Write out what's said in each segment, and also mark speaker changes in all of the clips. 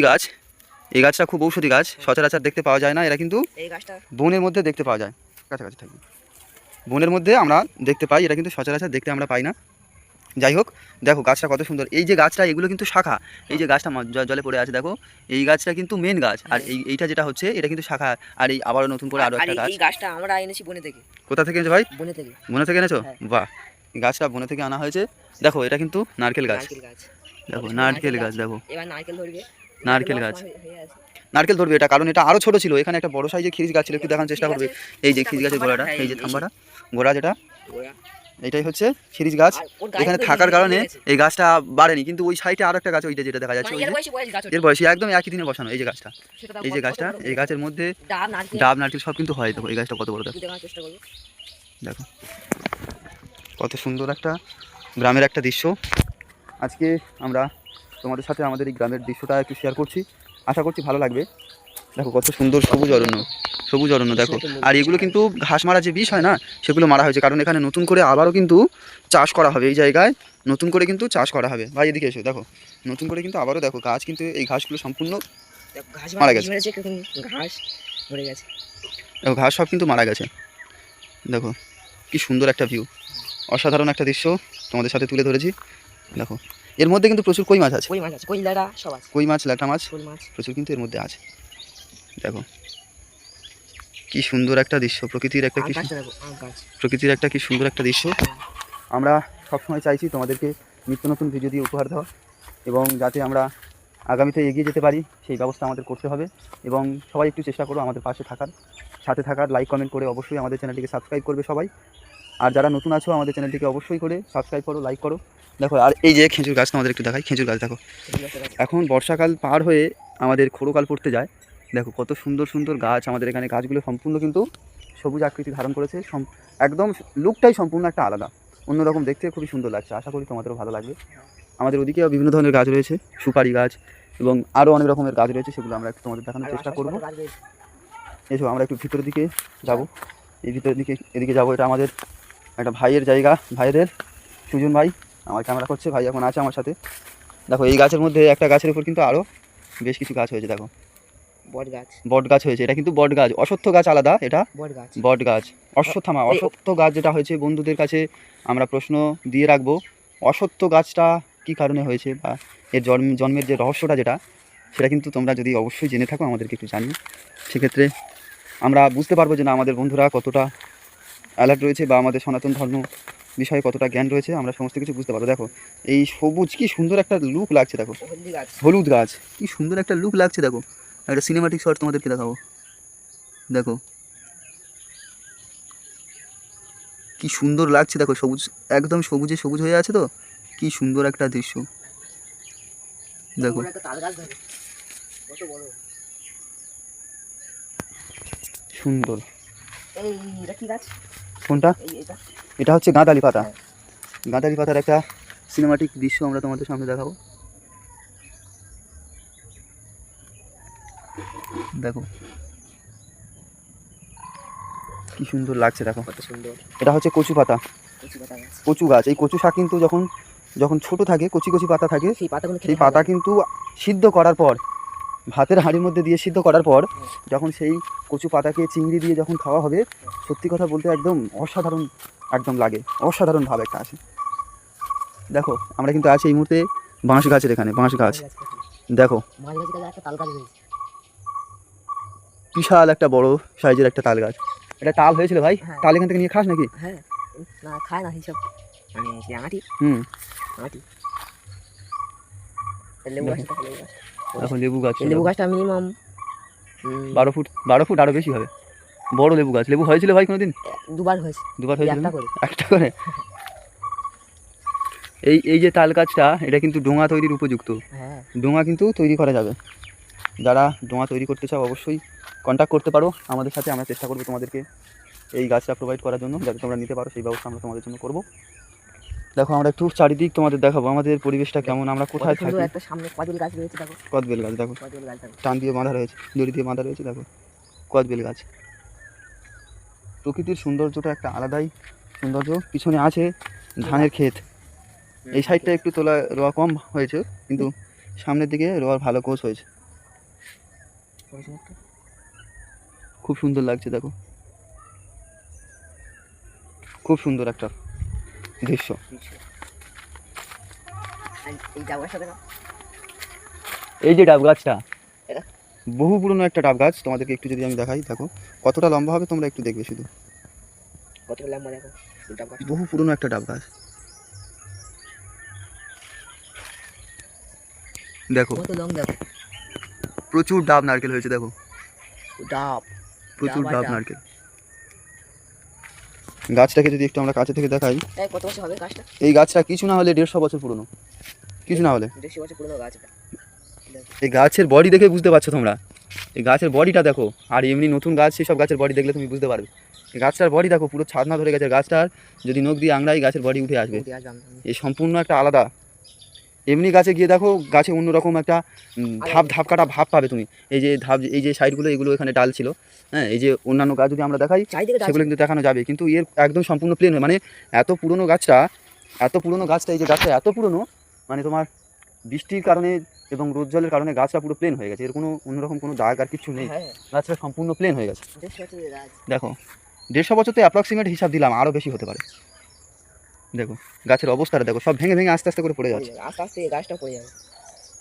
Speaker 1: গাছ। এই গাছটা খুব ঔষধি গাছ সচরাচর দেখতে পাওয়া যায় না এরা কিন্তু বনের মধ্যে দেখতে পাওয়া যায় কাছাকাছি থাকি। বনের মধ্যে আমরা দেখতে পাই এটা কিন্তু সচরাচর দেখতে আমরা পাই না। যাই হোক দেখো গাছটা কত সুন্দর। এই যে গাছটা এগুলো কিন্তু শাখা। এই যে গাছটা জলে পড়ে আছে দেখো। এই গাছটা কিন্তু মেন গাছ। আর এই এইটা যেটা হচ্ছে এটা কিন্তু শাখা। আর এই আবারও নতুন করে আরও একটা গাছ।
Speaker 2: এই গাছটা আমরা এনেছি বনে থেকে।
Speaker 1: কোথা থেকে এনেছো ভাই?
Speaker 2: বনে থেকে।
Speaker 1: বনে থেকে এনেছো?
Speaker 2: হ্যাঁ।
Speaker 1: বাহ। গাছটা বনে থেকে আনা হয়েছে। দেখো এটা কিন্তু নারকেল গাছ। দেখো নারকেল গাছ। দেখো।
Speaker 2: এবার নারকেল ধরবে।
Speaker 1: নারকেল গাছ। নারকেল ধরবে এটা কারণ এটা আরও ছোট ছিল। এখানে একটা বড় সাইজের খিরিজ গাছ ছিল। একটু দেখানোর চেষ্টা করবে। এই যে খিরিজ গাছের গোড়াটা এই যে থাম্বাটা গোড়া যেটা। এটাই হচ্ছে খিরিজ গাছ। এখানে থাকার কারণে এই গাছটা বাড়েনি। কিন্তু ওই সাইডে আরও একটা গাছ ওইটা যেটা দেখা যাচ্ছে
Speaker 2: মানে
Speaker 1: ওই
Speaker 2: এর বয়সী
Speaker 1: একদম একই দিনে বসানো এই যে গাছটা। এই যে গাছটা এই গাছের মধ্যে
Speaker 2: ডাব নারকেল।
Speaker 1: সব কিন্তু হয়। দেখো এই গাছটা কত বড় দেখো। দেখো। কত সুন্দর একটা গ্রামের একটা দৃশ্য। আজকে আমরা তোমাদের সাথে আমাদের এই গ্রামের দৃশ্যটা একটু শেয়ার করছি। আশা করছি ভালো লাগবে। দেখো কত সুন্দর সবুজ অরণ্য সবুজ অরণ্য দেখো। আর এগুলো কিন্তু ঘাস মারা যে বিষ হয় না সেগুলো মারা হয়েছে। কারণ এখানে নতুন করে আবারও কিন্তু চাষ করা হবে এই জায়গায়। নতুন করে কিন্তু চাষ করা হবে। ভাই এদিকে এসো দেখো। নতুন করে কিন্তু আবারও দেখো গাছ কিন্তু এই ঘাসগুলো সম্পূর্ণ
Speaker 2: ঘাস
Speaker 1: মারা গেছে।
Speaker 2: ঘাস মরে গেছে।
Speaker 1: দেখো ঘাস সব কিন্তু মারা গেছে। দেখো কি সুন্দর একটা ভিউ অসাধারণ একটা দৃশ্য তোমাদের সাথে তুলে ধরেছি। দেখো। এর মধ্যে কিন্তু প্রচুর কই মাছ আছে।
Speaker 2: কই মাছ আছে? কই লাড়া সব আছে।
Speaker 1: কই মাছ ল্যাটা মাছ?
Speaker 2: মাছ।
Speaker 1: প্রচুর কিন্তু এর মধ্যে আছে। দেখো। কি সুন্দর একটা দৃশ্য। প্রকৃতির একটা কি প্রকৃতির একটা কি সুন্দর একটা দৃশ্য। আমরা সবসময় চাইছি তোমাদেরকে নিত্য নতুন ভিডিও দিয়ে উপহার দেওয়া এবং যাতে আমরা আগামীতে এগিয়ে যেতে পারি সেই ব্যবস্থা আমাদের করতে হবে এবং সবাই একটু চেষ্টা করো আমাদের পাশে থাকার। সাথে থাকার লাইক কমেন্ট করে অবশ্যই আমাদের চ্যানেলটিকে সাবস্ক্রাইব করবে সবাই। আর যারা নতুন আছো আমাদের চ্যানেলটিকে অবশ্যই করে সাবস্ক্রাইব করো লাইক করো। দেখো, আর এই যে খেজুর গাছ তোমাদের একটু দেখাই, খেজুর গাছ দেখো। এখন বর্ষাকাল পার হয়ে আমাদের খোড়োকাল পড়তে যায়। দেখো, কত সুন্দর সুন্দর গাছ আমাদের এখানে। গাছগুলো সম্পূর্ণ কিন্তু সবুজ আকৃতি ধারণ করেছে। একদম লুকটাই সম্পূর্ণ একটা আলাদা। অন্যরকম দেখতে খুবই সুন্দর লাগছে। আশা করি তোমাদেরও ভালো লাগবে। আমাদের ওদিকেও বিভিন্ন ধরনের গাছ রয়েছে, সুপারি গাছ এবং আরও অনেক রকমের গাছ রয়েছে, সেগুলো আমরা একটু তোমাদের দেখানোর চেষ্টা করব।
Speaker 2: কত গাছ রয়েছে।
Speaker 1: এসো, আমরা একটু ভিতরের দিকে যাব। এই ভিতরের দিকে, এদিকে যাব। এটা আমাদের একটা ভাইয়ের জায়গা ভাইয়ের সুজন ভাই। আমার ক্যামেরা করছে ভাই এখন আছে আমার সাথে। দেখো এই গাছের মধ্যে একটা গাছের উপর কিন্তু আরও বেশ কিছু গাছ হয়েছে দেখো।
Speaker 2: বট গাছ
Speaker 1: বট গাছ হয়েছে এটা কিন্তু বট গাছ অশ্বত্থ গাছ আলাদা এটা?
Speaker 2: বট গাছ
Speaker 1: বট গাছ অশ্বত্থামা অশ্বত্থ গাছ যেটা হয়েছে বন্ধুদের কাছে আমরা প্রশ্ন দিয়ে রাখব অশ্বত্থ গাছটা কি কারণে হয়েছে বা এর জন্ম জন্মের যে রহস্যটা যেটা সেটা কিন্তু তোমরা যদি অবশ্যই জেনে থাকো আমাদেরকে একটু জানিও। সেক্ষেত্রে আমরা বুঝতে পারব যে না আমাদের বন্ধুরা কতটা অ্যালার্ট রয়েছে বা আমাদের সনাতন ধর্ম বিষয়ে কতটা জ্ঞান রয়েছে আমরা সমস্ত কিছু বুঝতে পারব। দেখো এই সবুজ কি সুন্দর একটা লুক লাগছে দেখো।
Speaker 2: হলুদ গাছ।
Speaker 1: কি সুন্দর একটা লুক লাগছে দেখো। একটা সিনেমাটিক শট তোমাদেরকে দেখাবো। দেখো। কি সুন্দর লাগছে দেখো সবুজ একদম সবুজে সবুজ হয়ে আছে তো? কি সুন্দর একটা দৃশ্য। দেখো। সুন্দর। কোনটা?
Speaker 2: এটা
Speaker 1: হচ্ছে গাঁদালি পাতা।
Speaker 2: হ্যাঁ।
Speaker 1: গাঁদালি পাতার একটা সিনেমাটিক দৃশ্য আমরা তোমাদের সামনে দেখাবো। দেখো। কি সুন্দর লাগছে দেখো।
Speaker 2: সুন্দর।
Speaker 1: এটা হচ্ছে কচু পাতা।
Speaker 2: কচি পাতা গাছ।
Speaker 1: কচু গাছ। এই কচু শাক কিন্তু যখন যখন ছোট থাকে কচি কচি পাতা থাকে
Speaker 2: সেই
Speaker 1: পাতা কিন্তু সিদ্ধ করার পর ভাতের হাঁড়ির মধ্যে দিয়ে সিদ্ধ করার পর যখন সেই কচু পাতাকে চিংড়ি দিয়ে যখন খাওয়া হবে সত্যি কথা বলতে একদম অসাধারণ একদম লাগে। অসাধারণ ভাব একটা আসে দেখো আমরা কিন্তু আছি এই মুহূর্তে বাঁশ গাছের এখানে বাঁশ গাছ। দেখো। বিশাল একটা বড় সাইজের একটা তাল গাছ। এটা তাল হয়েছিল ভাই?
Speaker 2: হ্যাঁ।
Speaker 1: তাল এখান থেকে নিয়ে খাস নাকি?
Speaker 2: হ্যাঁ। না খায় না
Speaker 1: হুম।
Speaker 2: লেবু গাছ।
Speaker 1: এখন লেবু গাছ
Speaker 2: লেবু গাছটা মিনিমাম
Speaker 1: বারো ফুট বারো ফুট আরও বেশি হবে। বড় লেবু গাছ। লেবু হয়েছিল ভাই কোনোদিন?
Speaker 2: দুবার হয়েছে।
Speaker 1: দুবার
Speaker 2: এই
Speaker 1: হয়েছিল
Speaker 2: একটা করে।
Speaker 1: একটা করে? এই এই যে তাল গাছটা এটা কিন্তু ডোঙা তৈরির উপযুক্ত।
Speaker 2: হ্যাঁ।
Speaker 1: ডোঙা কিন্তু তৈরি করা যাবে। যারা ডোঙা তৈরি করতে চাও অবশ্যই কন্ট্যাক্ট করতে পারো। আমাদের সাথে আমরা চেষ্টা করব তোমাদেরকে এই গাছটা প্রোভাইড করার জন্য যাতে তোমরা নিতে পারো। সেই ব্যবস্থা আমরা তোমাদের জন্য করব। দেখো আমরা একটু চারিদিক তোমাদের দেখাবো আমাদের পরিবেশটা কেমন আমরা কোথায় থাকি?
Speaker 2: একটা সামনে কদবেল গাছ রয়েছে দেখো।
Speaker 1: কদবেল গাছ দেখো।
Speaker 2: কদবেল গাছ দেখো।
Speaker 1: টান দিয়ে বাঁধা রয়েছে দড়ি দিয়ে বাঁধা রয়েছে দেখো। কদবেল গাছ। প্রকৃতির সৌন্দর্যটা একটা আলাদাই সৌন্দর্য। পিছনে আছে ধানের ক্ষেত। এই সাইডটা একটু তোলা রোয়া কম হয়েছে কিন্তু সামনের দিকে রোয়ার ভালো কোষ হয়েছে। খুব সুন্দর লাগছে দেখো। খুব সুন্দর একটা দৃশ্য
Speaker 2: এই
Speaker 1: যে ডাব গাছটা বহু পুরনো একটা ডাব গাছ তোমাদেরকে একটু যদি আমি দেখাই দেখো কতটা লম্বা হবে তোমরা একটু দেখবে শুধু।
Speaker 2: কতটা লম্বা দেখো
Speaker 1: বহু পুরনো একটা ডাব গাছ দেখো
Speaker 2: কত লং দেখো।
Speaker 1: প্রচুর ডাব নারকেল হয়েছে দেখো।
Speaker 2: ডাব।
Speaker 1: প্রচুর
Speaker 2: ডাব।
Speaker 1: নারকেল। গাছটাকে যদি একটু আমরা কাছে থেকে দেখাই।
Speaker 2: এই কত বছর হবে গাছটা?
Speaker 1: এই গাছটা কিছু না হলে দেড়শো বছর পুরনো। কিছু না হলে।
Speaker 2: দেড়শো বছর পুরনো গাছটা
Speaker 1: এই গাছের বডি দেখে বুঝতে পারছ তোমরা? এই গাছের বডিটা দেখো। আর এমনি নতুন গাছ সেই সব গাছের বডি দেখলে তুমি বুঝতে পারবে। এই গাছটার বডি দেখো পুরো ছাদনা ধরে গেছে। গাছটার যদি নখ দিয়ে আংড়াই গাছের বডি উঠে আসবে। এই সম্পূর্ণ একটা আলাদা এমনি গাছে গিয়ে দেখো গাছে অন্যরকম একটা ধাপ ধাপ কাটা ভাব পাবে তুমি। এই যে ধাপ এই যে সাইডগুলো এগুলো এখানে ডাল ছিল হ্যাঁ এই যে অন্যান্য গাছ যদি আমরা দেখাই সেগুলো কিন্তু দেখানো যাবে। কিন্তু এর একদম সম্পূর্ণ প্লেন হয় মানে এত পুরনো গাছটা এত পুরনো গাছটা এই যে গাছটা এত পুরনো মানে তোমার বৃষ্টির কারণে এবং রোদ জলের কারণে গাছটা পুরো প্লেন হয়ে গেছে। এর কোনো অন্যরকম কোনো দাগ আর কিছু নেই।
Speaker 2: হ্যাঁ।
Speaker 1: গাছটা সম্পূর্ণ প্লেন হয়ে গেছে। দেখো দেড়শো বছর তো অ্যাপ্রক্সিমেট হিসাব দিলাম আরও বেশি হতে পারে। দেখো গাছের অবস্থাটা দেখো সব ভেঙে ভেঙে আস্তে আস্তে করে পড়ে যাচ্ছে।
Speaker 2: আস্তে আস্তে এই গাছটা পড়ে যাবে।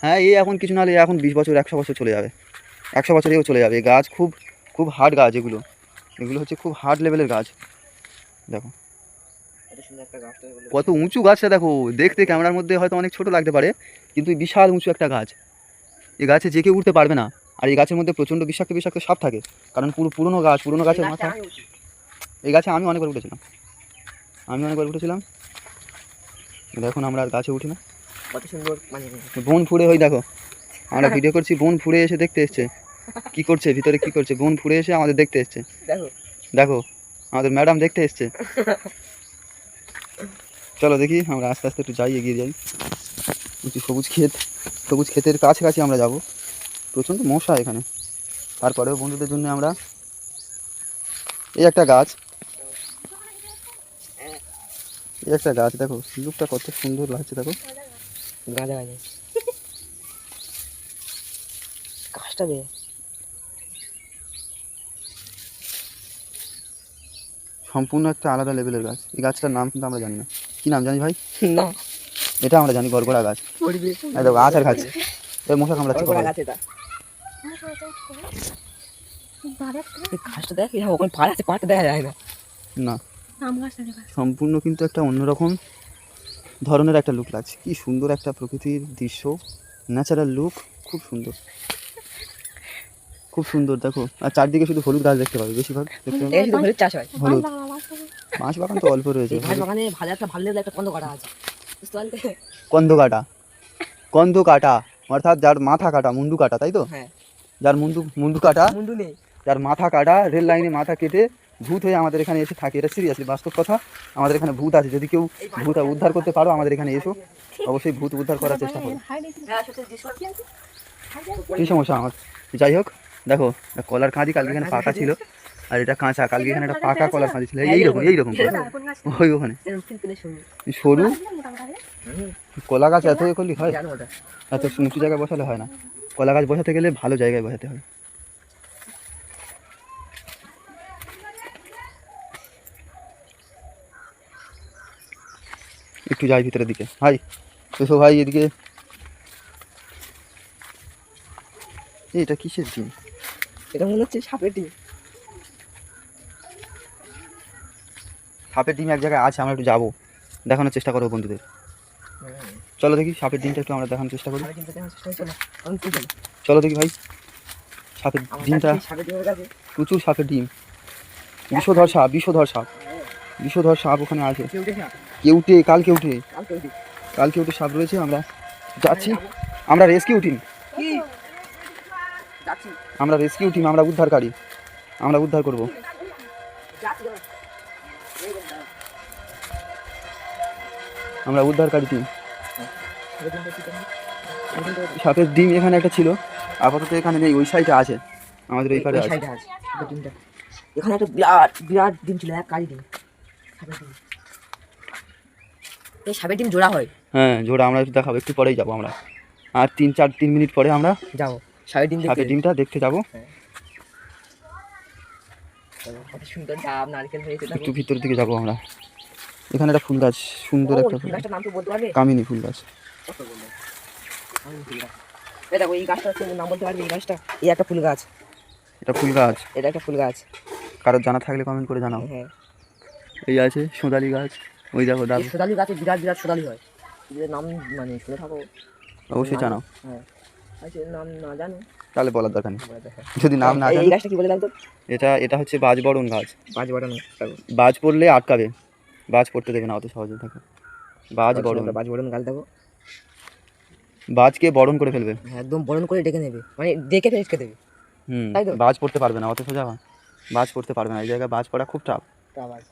Speaker 1: হ্যাঁ এই এখন কিছু না হলে এখন বিশ বছর একশো বছর চলে যাবে। একশো বছরেও চলে যাবে। গাছ খুব খুব হার্ড গাছ এগুলো। এগুলো হচ্ছে খুব হার্ড লেভেলের গাছ। দেখো। কত উঁচু গাছটা দেখো দেখতে ক্যামেরার মধ্যে হয়তো অনেক ছোট লাগতে পারে কিন্তু বিশাল উঁচু একটা গাছ। এই গাছে যে কেউ উঠতে পারবে না আর এই গাছের মধ্যে প্রচণ্ড বিষাক্ত বিষাক্ত সাপ থাকে কারণ পুরো পুরনো গাছ পুরনো গাছের মাথা এই গাছে আমি অনেকবার উঠেছিলাম। আমি অনেকবার উঠেছিলাম। এখন আমরা আর গাছে উঠি না।
Speaker 2: কত সুন্দর মানে
Speaker 1: বোন ফুড়ে হই দেখো। আমরা ভিডিও করছি বোন ফুড়ে এসে দেখতে এসছে। কি করছে ভিতরে কি করছে? বোন ফুড়ে এসে আমাদের দেখতে এসছে।
Speaker 2: দেখো।
Speaker 1: দেখো আমাদের ম্যাডাম দেখতে এসছে। চলো দেখি আমরা আস্তে আস্তে একটু যাই এগিয়ে যাই। একটু সবুজ ক্ষেত সবুজ ক্ষেতের কাছাকাছি আমরা যাব। প্রচণ্ড মশা এখানে। তারপরেও বন্ধুদের জন্য আমরা এই একটা গাছ। এই একটা গাছ দেখো লুকটা কত সুন্দর লাগছে দেখো।
Speaker 2: গাঁজা গাছে গাছটা দে।
Speaker 1: সম্পূর্ণ একটা আলাদা লেভেলের গাছ। এই গাছটার নাম কিন্তু আমরা জানি না। কী নাম জানি ভাই?
Speaker 2: না।
Speaker 1: এটা আমরা জানি গড়গড়া গাছ। দেখো আচার খাচ্ছে এই মশা কামড়াচ্ছে
Speaker 2: গাছ এটা। গাছটা দেখ ওখানে পাড় আছে পাড়টা দেখা যায় না।
Speaker 1: না। সম্পূর্ণ কিন্তু একটা অন্যরকম ধরনের একটা লুক লাগছে। কি সুন্দর একটা প্রকৃতির দৃশ্য। ন্যাচারাল লুক খুব সুন্দর। খুব সুন্দর দেখো। আর চারদিকে শুধু হলুদ গাছ দেখতে পাবে বেশিরভাগ দেখতে পাবে।
Speaker 2: এই হলুদ চাষ হয়।
Speaker 1: হলুদ। বাঁশ বাগান তো অল্প রয়েছে।
Speaker 2: এই ঘাস বাগানে ভালো একটা ভালো একটা কন্দ কাটা আছে। বুঝতে পারলে?
Speaker 1: কন্দ কাটা কন্দ কাটা অর্থাৎ যার মাথা কাটা মুন্ডু কাটা তাই তো?
Speaker 2: হ্যাঁ।
Speaker 1: যার মুন্ডু মুন্ডু কাটা
Speaker 2: মুন্ডু নেই।
Speaker 1: যার মাথা কাটা রেল লাইনে মাথা কেটে ভূত হয়ে আমাদের এখানে এসে থাকে, এটা সিরিয়াসলি বাস্তব কথা। আমাদের এখানে ভূত আছে, যদি কেউ ভূত উদ্ধার করতে পারো, আমাদের এখানে এসো। অবশ্যই ভূত উদ্ধার করার চেষ্টা করো। কী সমস্যা আমার? যাই হোক, দেখো, কলার কাঁদি কালকে এখানে পাকা ছিল, আর এটা কাঁচা। কালকে এখানে একটা পাকা কলার কাঁদি ছিল, এইরকম এইরকম ওই ওখানে। সরু? কলা গাছ এত করলে হয়? এত উঁচু জায়গায় বসালে হয় না। কলা গাছ বসাতে গেলে ভালো জায়গায় বসাতে হয়। একটু যাই ভিতরের দিকে। ভাই এসো ভাই এদিকে। এটা কিসের ডিম?
Speaker 2: এটা মনে হচ্ছে সাপের ডিম।
Speaker 1: সাপের ডিম এক জায়গায় আছে আমরা একটু যাব। দেখানোর চেষ্টা করব বন্ধুদের। চলো দেখি সাপের ডিমটা একটু আমরা দেখানোর চেষ্টা করি।
Speaker 2: চলো।
Speaker 1: দেখি ভাই সাপের ডিমটা প্রচুর সাপের ডিম। বিষধর সাপ বিষধর সাপ। বিষধর সাপ ওখানে আছে। কেউটে কাল কেউটে
Speaker 2: কালকে ওই দিন
Speaker 1: কাল কেউটে সাপ রয়েছে আমরা যাচ্ছি। আমরা রেস্কিউ টিম আমরা রেস্কিউ টিম আমরা উদ্ধারকারী। আমরা উদ্ধার করব।
Speaker 2: এই
Speaker 1: আমরা উদ্ধারকারী টিম
Speaker 2: সাপের
Speaker 1: ডিম এখানে একটা ছিল। আপাতত এখানে নেই ওই সাইডে আছে। আমাদের পারে আছে।
Speaker 2: সাইডে আছে। এখানে একটা বিরাট বিরাট ডিম ছিল এক কালি ডিম। এই সাপের ডিম জোড়া হয়।
Speaker 1: হ্যাঁ জোড়া আমরা একটু দেখাবো একটু পরেই যাব আমরা। আর তিন চার তিন মিনিট পরে আমরা
Speaker 2: যাব। ডিম
Speaker 1: সাপের
Speaker 2: দেখতে
Speaker 1: ডিমটা দেখতে যাব।
Speaker 2: সুন্দর ডাব নারকেল হয়েছে
Speaker 1: একটু ভিতরের দিকে যাব আমরা। এখানে একটা ফুল গাছ সুন্দর একটা
Speaker 2: ফুল
Speaker 1: ফুল গাছ।
Speaker 2: গাছটার নাম তো বলতে পারবে?
Speaker 1: কামিনী ফুল গাছ।
Speaker 2: এই দেখো এই গাছটা হচ্ছে নাম বলতে পারবে? এই গাছটা এই একটা ফুল গাছ।
Speaker 1: এটা ফুল গাছ।
Speaker 2: এটা একটা ফুল গাছ।
Speaker 1: কারোর জানা থাকলে কমেন্ট করে জানাও।
Speaker 2: হ্যাঁ।
Speaker 1: এই আছে সোদালি গাছ। ওই দেখো দাও
Speaker 2: সোদালি গাছে বিরাট বিরাট সোদালি হয়। যদি নাম মানে শুনে থাকো।
Speaker 1: অবশ্যই জানাও।
Speaker 2: হ্যাঁ। আচ্ছা নাম না জানো?
Speaker 1: তাহলে বলার দরকার নেই। যদি নাম না জানো
Speaker 2: এই গাছটা কি বলে লাগতো
Speaker 1: এটা এটা হচ্ছে বাজ বরণ গাছ
Speaker 2: দেখো
Speaker 1: বাজ পড়লে আটকাবে। বাজ পড়তে দেবে না অত সহজে থাকে বাজ বরণ
Speaker 2: পাঁচ বাটানো গাছ দেখো।
Speaker 1: বাজকে বরণ করে ফেলবে।
Speaker 2: হ্যাঁ, একদম বরণ করে ডেকে নেবে। মানে ডেকে ফেসকে দেবে।
Speaker 1: হুম
Speaker 2: তাই তো?
Speaker 1: বাজ পড়তে পারবে না অত সোজা বাজ পড়তে পারবে না। এই জায়গায় বাজ পড়া খুব টাফ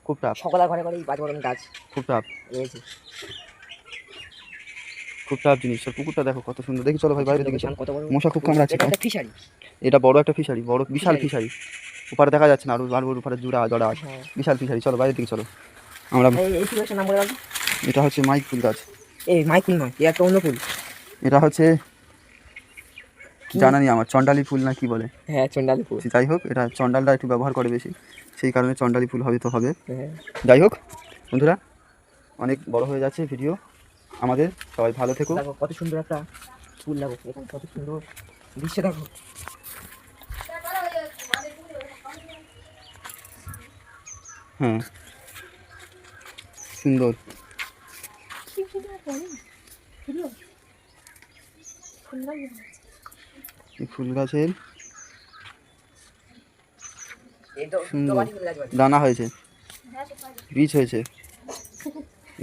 Speaker 1: খুব টাফ
Speaker 2: সকলের ঘরে ঘরে এই পাঁচ বাটানো গাছ
Speaker 1: খুব টাফ
Speaker 2: রয়েছে।
Speaker 1: খুব টাফ জিনিস। আর পুকুরটা দেখো কত সুন্দর। দেখি চলো ভাই বাইরে দিকে
Speaker 2: কত বড়
Speaker 1: মশা খুব কামড়াচ্ছে
Speaker 2: একটা ফিশারি।
Speaker 1: এটা বড় একটা ফিশারি বড় বিশাল ফিশারি। ওপারে দেখা যাচ্ছে না আর ওর উপরে জুড়া জড়া আছে।
Speaker 2: হ্যাঁ।
Speaker 1: বিশাল ফিশারি। চলো বাইরের দিকে চলো। আমরা
Speaker 2: এই এই নাম বলে রাখো
Speaker 1: এটা হচ্ছে মাইক ফুল গাছ।
Speaker 2: এই মাই ফুল নয় এই একটা অন্য ফুল।
Speaker 1: এটা হচ্ছে জানা নেই আমার চন্ডালি ফুল না কি বলে?
Speaker 2: হ্যাঁ চন্ডালি ফুল।
Speaker 1: যাই হোক এটা চন্ডালটা একটু ব্যবহার করে বেশি সেই কারণে চন্ডালি ফুল হবে তো হবে।
Speaker 2: হ্যাঁ।
Speaker 1: যাই হোক বন্ধুরা অনেক বড় হয়ে যাচ্ছে ভিডিও আমাদের সবাই ভালো থেকো।
Speaker 2: দেখো কত সুন্দর একটা ফুল এখানে কত সুন্দর দৃশ্য দেখো।
Speaker 1: হ্যাঁ সুন্দর। এই ফুল গাছের সুন্দর। দানা হয়েছে। বীজ হয়েছে।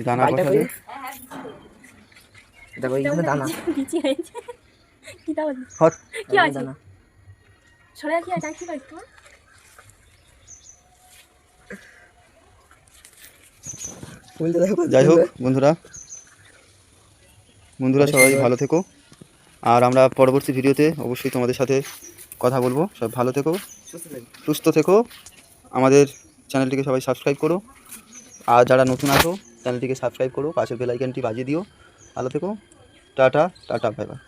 Speaker 1: দানা
Speaker 2: বাড়িটা
Speaker 1: বসালে
Speaker 2: ফুল। দেখো এইখানে দানা।
Speaker 3: বিচি হয়েছে। কি দাও?
Speaker 1: হট।
Speaker 3: কি আছে?
Speaker 2: দানা।
Speaker 3: সরে কি আছে? কি পাইছো
Speaker 2: ফুলটা দেখো কত
Speaker 1: যাই হোক বন্ধুরা। বন্ধুরা সবাই ভালো থেকো। আর আমরা পরবর্তী ভিডিওতে অবশ্যই তোমাদের সাথে কথা বলব। সব ভালো থেকো
Speaker 2: সুস্থ থেকো।
Speaker 1: আমাদের চ্যানেলটিকে সবাই সাবস্ক্রাইব করো। আর যারা নতুন আসো চ্যানেলটিকে সাবস্ক্রাইব করো। পাশের বেলাইকানটি বাজিয়ে দিও। ভালো থেকো। Tata tata bye bye